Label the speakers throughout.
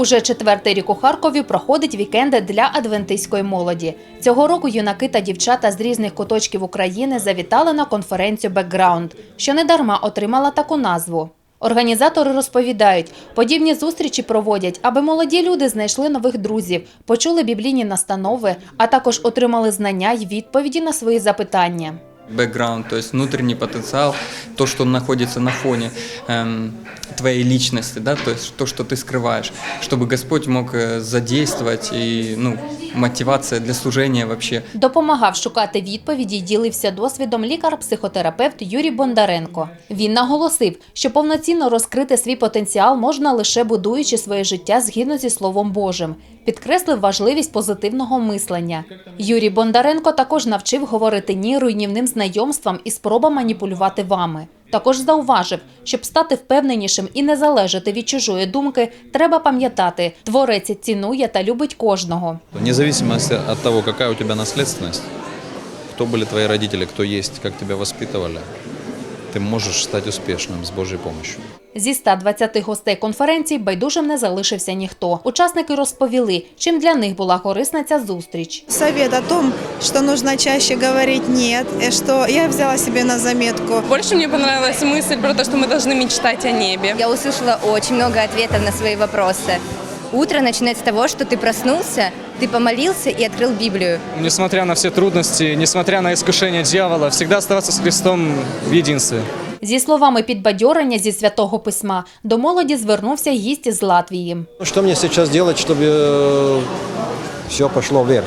Speaker 1: Уже четвертий рік у Харкові проходить вікенди для адвентистської молоді. Цього року юнаки та дівчата з різних куточків України завітали на конференцію «Бекграунд», що недарма отримала таку назву. Організатори розповідають, подібні зустрічі проводять, аби молоді люди знайшли нових друзів, почули біблійні настанови, а також отримали знання й відповіді на свої запитання
Speaker 2: бэкграунд, то есть внутренний потенциал, то, что находится на фоне эм, твоей личности, да, то есть то, что ты скрываешь, чтобы Господь мог э, задействовать и, ну, мотивация для служения вообще.
Speaker 1: Допомагав шукати відповіді й ділився досвідом лікар-психотерапевт Юрій Бондаренко. Він наголосив, що повноцінно розкрити свій потенціал можна лише будуючи своє життя згідно зі Словом Божим. Підкреслив важливість позитивного мислення. Юрій Бондаренко також навчив говорити ні руйнівним знайомствам і спроба маніпулювати вами. Також зауважив, щоб стати впевненішим і не залежати від чужої думки, треба пам'ятати, творець цінує та любить кожного.
Speaker 3: Незалежно від того, яка у тебе наслідственність, хто були твої батьки, хто є, як тебе воспитывали, ты можешь стать успешным с Божьей помощью.
Speaker 1: Зі 120 гостей конференції байдужим не залишився ніхто. Учасники розповіли, чим для них була корисна ця зустріч.
Speaker 4: Совет о том, что нужно чаще говорить «нет», и что я взяла себе на заметку.
Speaker 5: Больше мне понравилась мысль про то, что мы должны мечтать о небе.
Speaker 6: Я услышала очень много ответов на свои вопросы. Утро начинается с того, что ты проснулся, ты помолился и открыл Библию.
Speaker 7: Несмотря на все трудности, несмотря на искушение дьявола, всегда оставаться с Христом в единстве.
Speaker 1: Зі словами підбадьорення зі святого письма до молоді звернувся гість із Латвії.
Speaker 8: Ну, Что мне сейчас делать, чтобы все пошло вверх?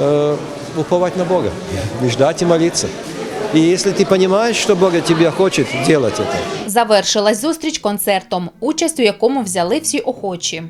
Speaker 8: Э, уповать на Бога, и ждать и молиться. И якщо ти розумієш, що Бог тебе хоче, робити це.
Speaker 1: Завершилась зустріч концертом, участь у якому взяли всі охочі.